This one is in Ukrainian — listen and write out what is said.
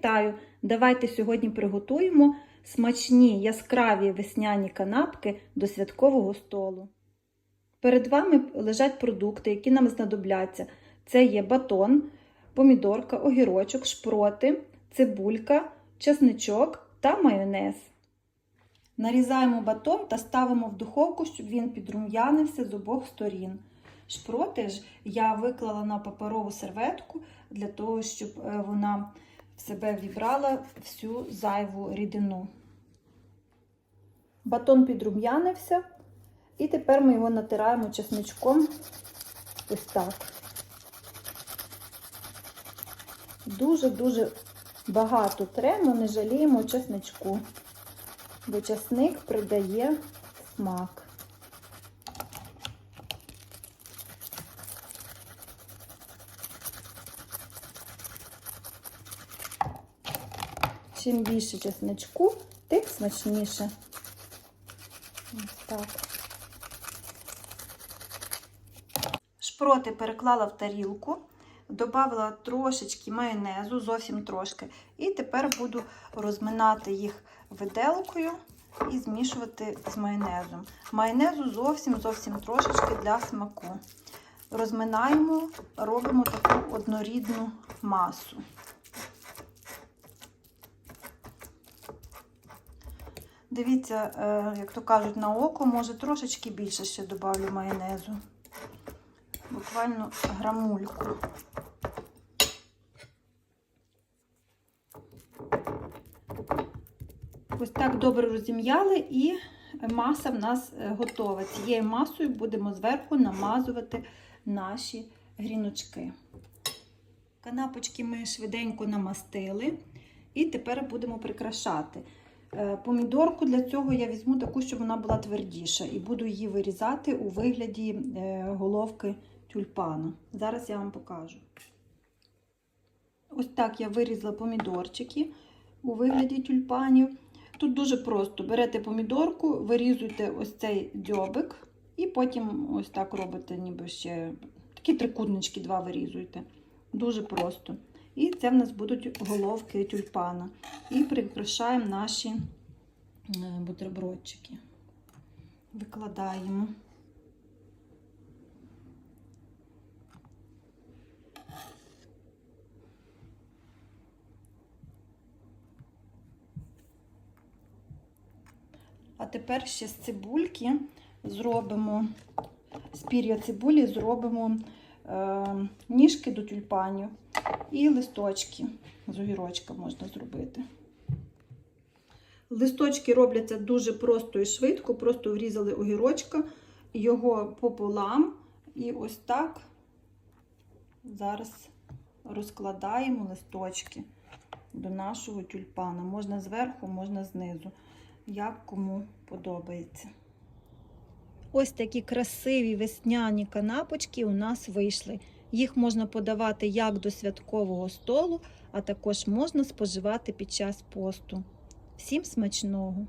Вітаю! Давайте сьогодні приготуємо смачні яскраві весняні канапки до святкового столу. Перед вами лежать продукти, які нам знадобляться. Це є батон, помідорка, огірочок, шпроти, цибулька, чесничок та майонез. Нарізаємо батон та ставимо в духовку, щоб він підрум'янився з обох сторін. Шпроти ж я виклала на паперову серветку для того, щоб е, вона себе вібрала всю зайву рідину. Батон підрум'янився, і тепер ми його натираємо чесничком ось так. Дуже-дуже багато тремо, не жаліємо чесничку, бо чесник придає смак. Чим більше чесничку, тим смачніше. Так. Шпроти переклала в тарілку, додала трошечки майонезу, зовсім трошки. І тепер буду розминати їх виделкою і змішувати з майонезом. Майонезу зовсім зовсім трошечки для смаку. Розминаємо, робимо таку однорідну масу. Дивіться, е, як то кажуть, на око, може трошечки більше ще додавлю майонезу. Буквально грамульку. Ось так добре розім'яли і маса в нас е, готова. Цією масою будемо зверху намазувати наші гріночки. Канапочки ми швиденько намастили, і тепер будемо прикрашати. Помідорку для цього я візьму таку, щоб вона була твердіша, і буду її вирізати у вигляді е, головки тюльпана. Зараз я вам покажу. Ось так я вирізала помідорчики у вигляді тюльпанів. Тут дуже просто: берете помідорку, вирізуєте ось цей дзьобик, і потім ось так робите, ніби ще такі трикутнички два вирізуєте. Дуже просто. І це в нас будуть головки тюльпана. І прикрашаємо наші бутербродчики. Викладаємо. А тепер ще з цибульки зробимо, з пір'я цибулі зробимо е, ніжки до тюльпанів і листочки з огірочка можна зробити. Листочки робляться дуже просто і швидко, просто врізали огірочка, його пополам, і ось так зараз розкладаємо листочки до нашого тюльпана. Можна зверху, можна знизу, як кому подобається. Ось такі красиві весняні канапочки у нас вийшли. Їх можна подавати як до святкового столу, а також можна споживати під час посту. Всім смачного!